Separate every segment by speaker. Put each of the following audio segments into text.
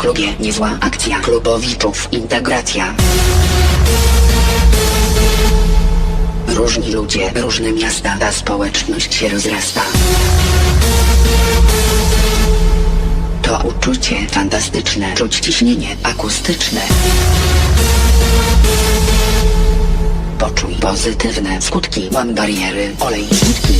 Speaker 1: klubie niezła akcja klubowiczów integracja. Różni ludzie, różne miasta, ta społeczność się rozrasta. To uczucie fantastyczne, czuć ciśnienie akustyczne. Poczuj pozytywne skutki, łam bariery, olej skutki.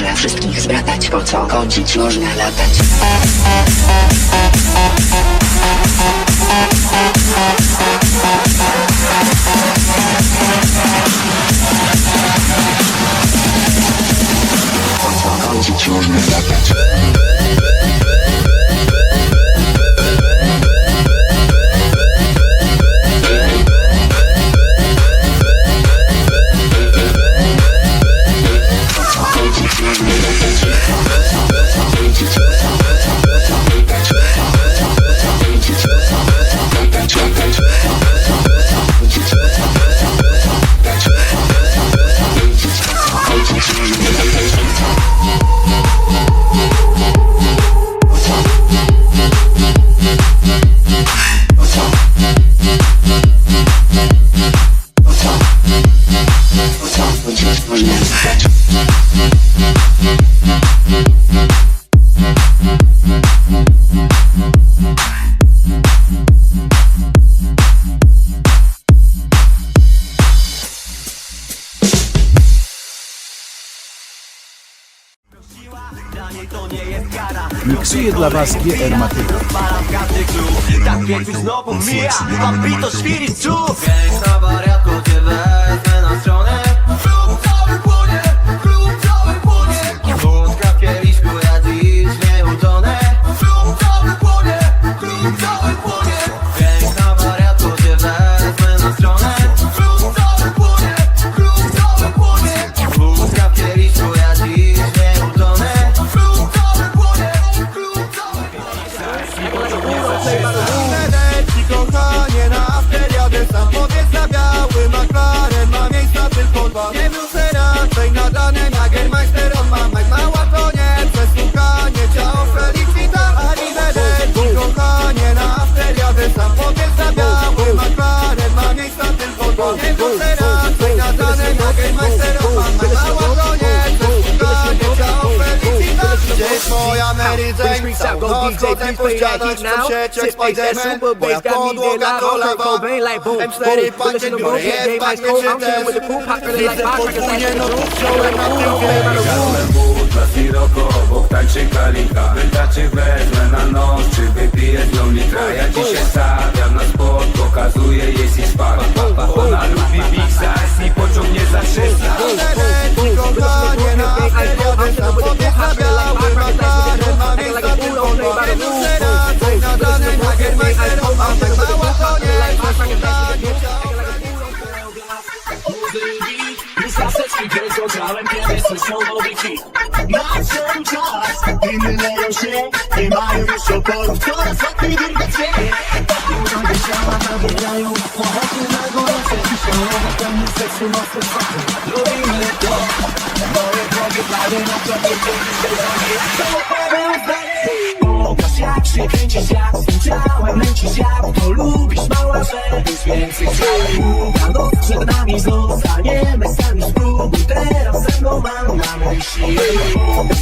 Speaker 1: Może wszystkich zbratać Po co chodzić można latać. Po co chodzić można latać
Speaker 2: dla
Speaker 3: noc chodzę po ścianach Chcą sieć jak Spiderman Moja podłoga to lawa M4 pakiet biorę się też Widzę podwójnie no tu wziąłem na tył
Speaker 4: Wziąłem wód na Siroko, obok tańczy kalika Pyta czy wezmę na nos, czy wypiję z nią litra Ja dzisiaj stawiam na sport, pokazuję jej six pack Ona lubi big size i pociągnie za 300
Speaker 3: Leci kochanie na afteriodę Sam powiedz
Speaker 5: przesłuchałem, kiedy słyszą nowy hit Nadszedł czas, dymy leją się Nie mają już oporów, coraz łatwiej wyrwać się Uwagę ciała nabierają Ochoty na gorące Piszą pełny seksu mocno szoku Lubimy to Moje drogi plany na to nie będzie się To pewne zdanie Pokaż jak się kręcisz, jak z tym ciałem lecisz Jak to lubisz, Czuła, że już więcej chciałem Udaną, przed nami zostaniemy sami Spróbuj teraz ze mam na myśli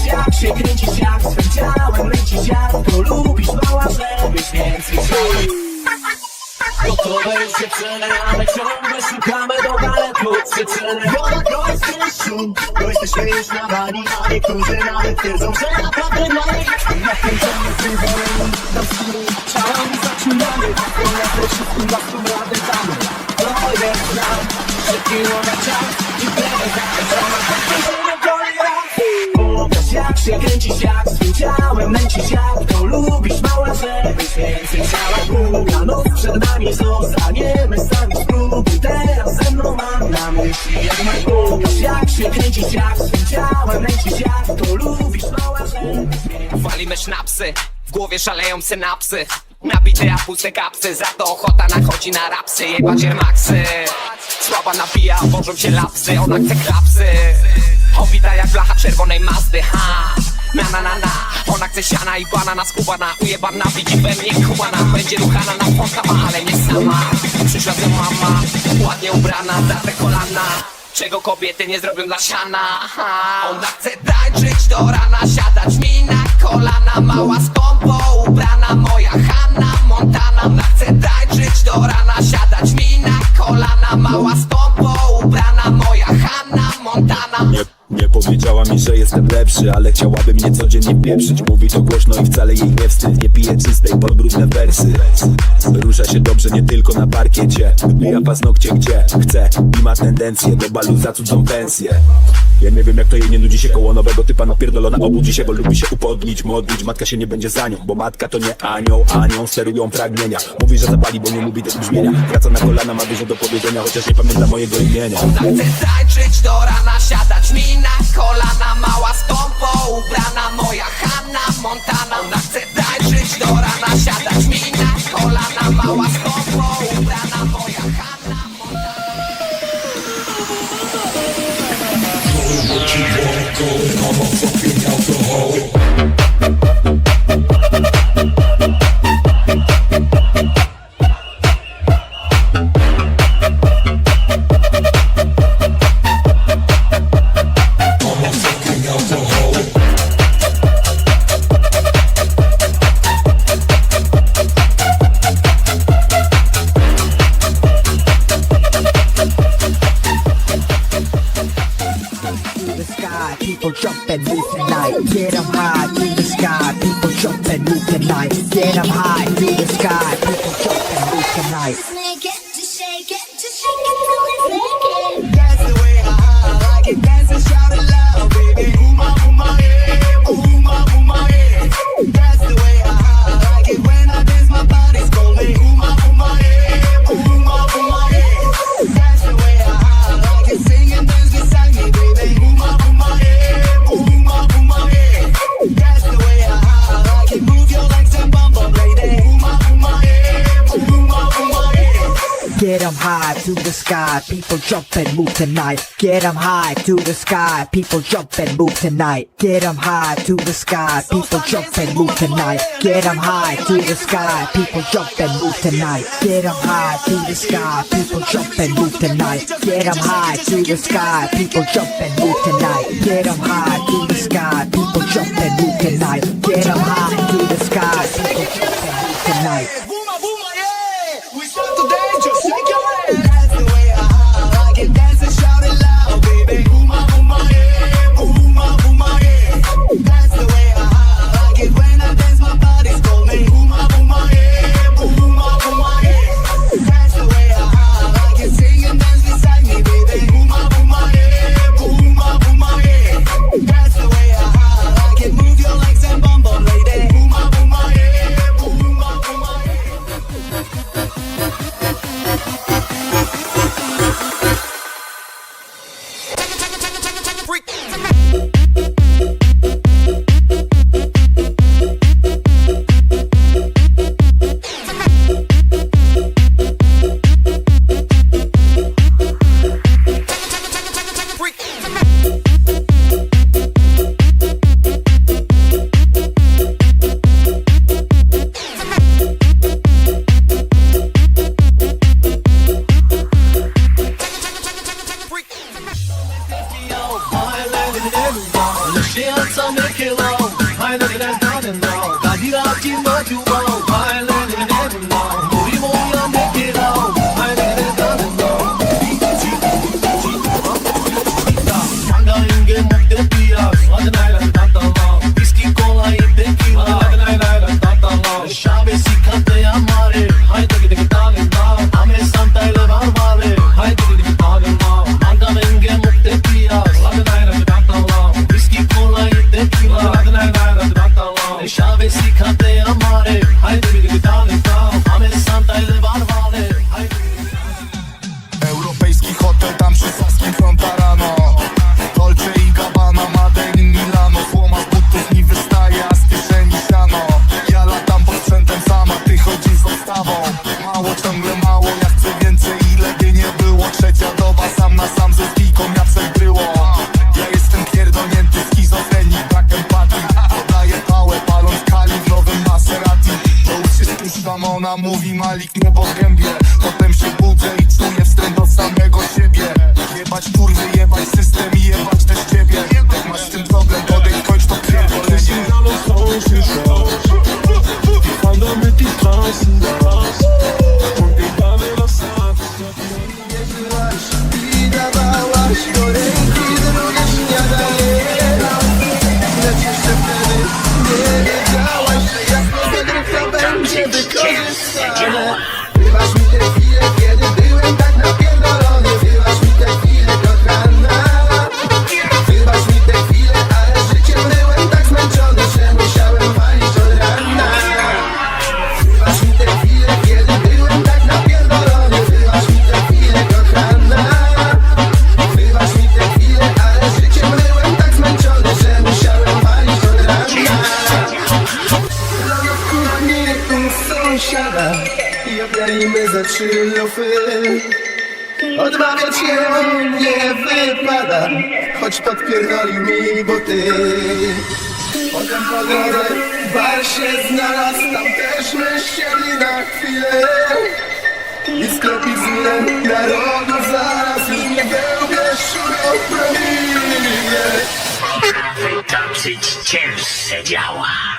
Speaker 5: jak się kręcisz, jak swym ciałem Jak to lubisz, mała, żebyś więcej chciał Gotowe już dziewczyny, ciągle szukamy do baletu przyczyny bo już na A niektórzy nawet twierdzą, że naprawdę dla nich Na tym ciągle tym na to wszystkim własną radę damy. To jest nam Przekiło na czas I i raz Pokaż jak się kręcisz, jak swym ciałem męczysz Jak to lubisz, mała, żebyś więcej chciała. Długa noc przed nami, zostaniemy sami Spróbuj. Teraz ze mną, mam na myśli jednak Pokaż jak się kręcisz, jak swym ciałem męczysz Jak to lubisz, mała, żebyś
Speaker 6: Walimy sznapsy, w głowie szaleją synapsy Nabite jak puste kapsy, za to ochota nachodzi na rapsy. Jebać maksy. Słaba napija, bożą się lapsy, ona chce klapsy. Obita jak blacha czerwonej Mazdy, ha. Na na na na. Ona chce siana i banana skubana. Ujebana widzi we mnie kubana. Będzie ruchana na fontama, ale nie sama. Przyszła ze mama, ładnie ubrana Za te kolana. Czego kobiety nie zrobią dla siana. Ona chce tańczyć do rana Siadać mi na kolana. Mała skąpo ubrana do rana Siadać mi na kolana Mała skąpo ubrana Moja Hanna Montana.
Speaker 7: Nie, nie powiedziała mi, że jestem lepszy Ale chciałaby mnie codziennie pieprzyć. Mówi to głośno i wcale jej nie wstyd. Nie pije czystej pod brudne wersy. Rusza się dobrze nie tylko na parkiecie. Wbija paznokcie gdzie chce I ma tendencję do balu za cudzą pensję ja nie wiem jak to jej nie nudzi się koło nowego typa napierdolona. Obudzi się, bo lubi się upodlić, modlić. Matka się nie będzie za nią, bo matka to nie anioł, anią sterują pragnienia. Mówi, że zapali, bo nie lubi tego brzmienia. Wraca na kolana, ma dużo do powiedzenia, chociaż nie pamięta mojego imienia.
Speaker 6: Ona chce tańczyć do rana, siadać mi na kolana. Mała skąpo
Speaker 8: dead, I'm high. Sky, people jump and move tonight. Get 'em high to the sky, people jump and move tonight. Get 'em high to the sky, people jump and move tonight. Get 'em high to the sky, people jump and move tonight. Get 'em high to the sky, people jump and move tonight. Get 'em high to the sky, people jump and move tonight. Get 'em high to the sky, people jump and move tonight. Get 'em high to the sky, people jump and move tonight.
Speaker 3: Ona
Speaker 5: mówi
Speaker 9: Malik niebo zgębie Potem się budzę i czuję wstręt do samego siebie. Jebać kurwy
Speaker 3: sąsiada i oblejmy ze trzy lufy. Odmawiać się nie wypada, choć podpierdolił mi buty. Potem po drodze bar się znalazł, tam też my siedli na chwilę. I sklepik z milem narodu zaraz już nie wełbie szurą promili.
Speaker 5: Dosyć cięższe działa.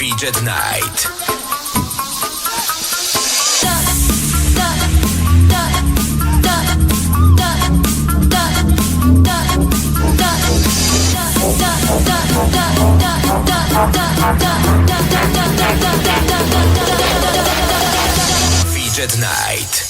Speaker 7: VJ Night. Night.